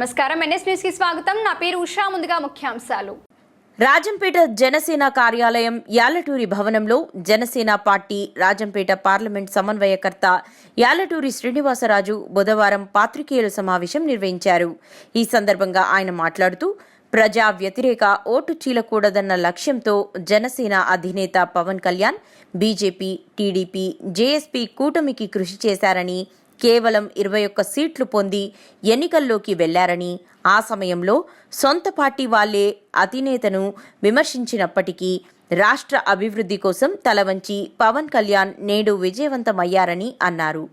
నమస్కారం. ఎన్ఎస్ న్యూస్కి స్వాగతం. నా పేరు ఉషా. ముందుగా ముఖ్యాంశాలు. రాజంపేట జనసేన కార్యాలయం యాలటూరి భవనంలో జనసేన పార్టీ రాజంపేట పార్లమెంట్ సమన్వయకర్త యాలటూరి శ్రీనివాసరాజు బుధవారం పాత్రికేయుల సమావేశం నిర్వహించారు. ఈ సందర్భంగా ఆయన మాట్లాడుతూ ప్రజా వ్యతిరేక ఓటు చీలకూడదన్న లక్ష్యంతో జనసేన అధినేత Pawan Kalyan BJP TDP JSP కూటమికి కృషి చేశారని కేవలం ఇరవై ఒక్క సీట్లు పొంది ఎన్నికల్లోకి వెళ్ళారని ఆ సమయంలో సొంత పార్టీ వాళ్ళే అధినేతను విమర్శించినప్పటికీ రాష్ట్ర అభివృద్ధి కోసం తలవంచి పవన్ కళ్యాణ్ నేడు విజయవంతమయ్యారని అన్నారు.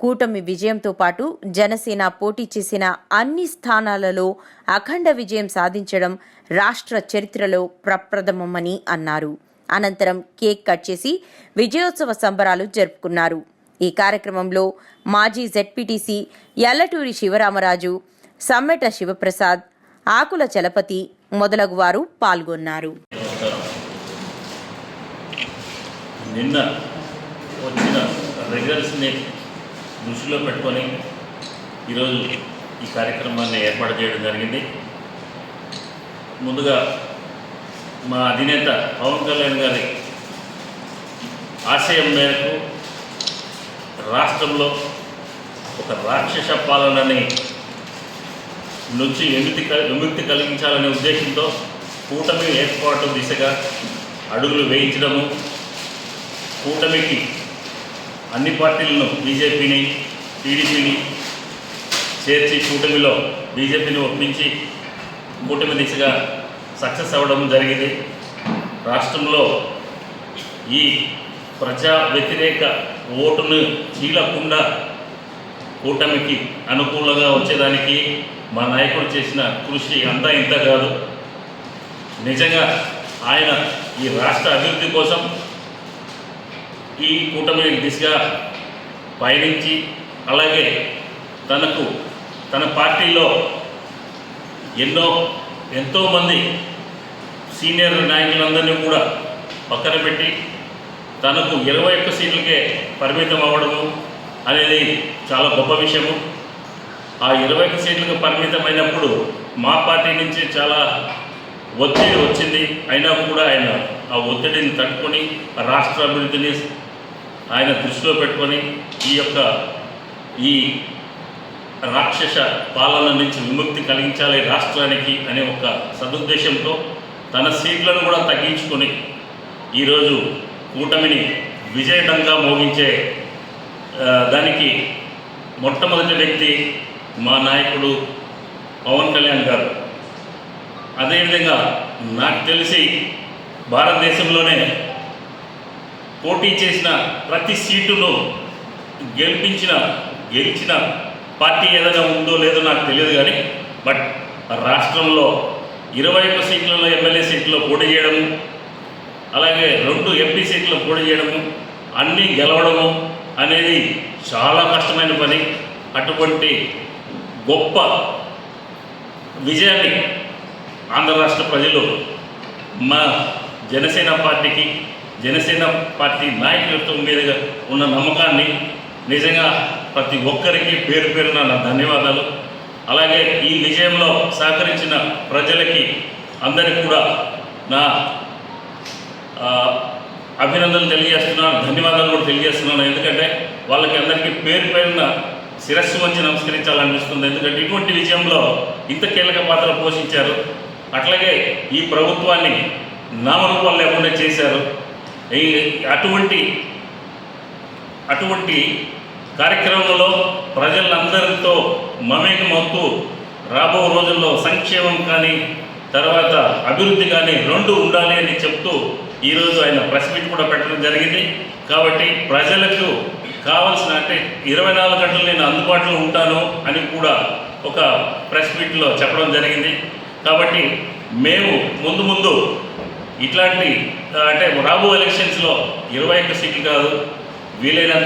కూటమి విజయంతో పాటు జనసేన పోటీ చేసిన అన్ని స్థానాలలో అఖండ విజయం సాధించడం రాష్ట్ర చరిత్రలో ప్రప్రథమమని అన్నారు. అనంతరం కేక్ కట్ చేసి విజయోత్సవ సంబరాలు జరుపుకున్నారు. ఈ కార్యక్రమంలో మాజీ జెడ్పీటీసీ ఎల్లటూరి శివరామరాజు సమ్మెట శివప్రసాద్ ఆకుల చలపతి మొదలగు వారు పాల్గొన్నారు. నిన్న వచ్చిన రిజల్ట్స్ని దృష్టిలో పెట్టుకొని ఈరోజు ఈ కార్యక్రమాన్ని ఏర్పాటు చేయడం జరిగింది. ముందుగా మా అధినేత పవన్ కళ్యాణ్ గారి ఆశయం మేరకు రాష్ట్రంలో ఒక రాక్షస పాలనని నుంచి విముక్తి విముక్తి కలిగించాలనే ఉద్దేశంతో కూటమి ఏర్పాటు దిశగా అడుగులు వేయించడము కూటమికి అన్ని పార్టీలను బీజేపీని టీడీపీని చేర్చి కూటమిలో బీజేపీని ఒప్పించి కూటమి దిశగా సక్సెస్ అవ్వడం జరిగింది. రాష్ట్రంలో ఈ ప్రజా వ్యతిరేక ఓటును చీలకుండా కూటమికి అనుకూలంగా వచ్చేదానికి మా నాయకుడు చేసిన కృషి అంతా ఇంత కాదు. నిజంగా ఆయన ఈ రాష్ట్ర అభివృద్ధి కోసం ఈ కూటమి దిశగా పయనించి అలాగే తనకు తన పార్టీలో ఎన్నో ఎంతోమంది సీనియర్ నాయకులందరినీ కూడా పక్కన పెట్టి తనకు ఇరవై ఒక్క సీట్లకే పరిమితం అవ్వడము అనేది చాలా గొప్ప విషయము. ఆ ఇరవై ఒక్క సీట్లకు పరిమితమైనప్పుడు మా పార్టీ నుంచి చాలా ఒత్తిడి వచ్చింది. అయినా కూడా ఆయన ఆ ఒత్తిడిని తట్టుకొని రాష్ట్ర అభివృద్ధిని ఆయన దృష్టిలో పెట్టుకొని ఈ యొక్క ఈ రాక్షస పాలన నుంచి విముక్తి కలిగించాలి రాష్ట్రానికి అనే ఒక సదుద్దేశంతో తన సీట్లను కూడా తగ్గించుకొని ఈరోజు కూటమిని విజయడంగా మోగించే దానికి మొట్టమొదటి వ్యక్తి మా నాయకుడు పవన్ కళ్యాణ్ గారు. అదేవిధంగా నాకు తెలిసి భారతదేశంలోనే పోటీ చేసిన ప్రతి సీటును గెలిపించిన గెలిచిన పార్టీ ఏదైనా ఉందో లేదో నాకు తెలియదు కానీ బట్ రాష్ట్రంలో ఇరవై ఒక్క సీట్లలో ఎమ్మెల్యే సీట్లో పోటీ చేయడము అలాగే రెండు ఎంపీ సీట్లు పోటీ చేయడము అన్నీ గెలవడము అనేది చాలా కష్టమైన పని. అటువంటి గొప్ప విజయాన్ని ఆంధ్ర రాష్ట్ర ప్రజలు మా జనసేన పార్టీకి జనసేన పార్టీ నాయకత్వం మీదుగా ఉన్న నమ్మకాన్ని నిజంగా ప్రతి ఒక్కరికి పేరు పేరున నా ధన్యవాదాలు. అలాగే ఈ విజయంలో సహకరించిన ప్రజలకి అందరికీ కూడా నా అభినందనలు తెలియజేస్తున్నాను ధన్యవాదాలు కూడా తెలియజేస్తున్నాను. ఎందుకంటే వాళ్ళకి అందరికీ పేరు పైన శిరస్సు మంచి నమస్కరించాలనిపిస్తుంది. ఎందుకంటే ఇటువంటి విజయంలో ఇంత కీలక పాత్ర పోషించారు. అట్లాగే ఈ ప్రభుత్వాన్ని నామరూపాలు లేకుండా చేశారు. ఈ అటువంటి అటువంటి కార్యక్రమంలో ప్రజలందరితో మమేకమవుతూ రాబో రోజుల్లో సంక్షేమం కానీ తర్వాత అభివృద్ధి కానీ రెండు ఉండాలి అని చెప్తూ ఈరోజు ఆయన ప్రెస్ మీట్ కూడా పెట్టడం జరిగింది. కాబట్టి ప్రజలకు కావాల్సిన అంటే ఇరవై నాలుగు గంటలు నేను అందుబాటులో ఉంటాను అని కూడా ఒక ప్రెస్ మీట్లో చెప్పడం జరిగింది. కాబట్టి మేము ముందు ముందు ఇట్లాంటి అంటే రాబో ఎలక్షన్స్లో ఇరవై ఒక్క సీట్లు కాదు వీలైనంత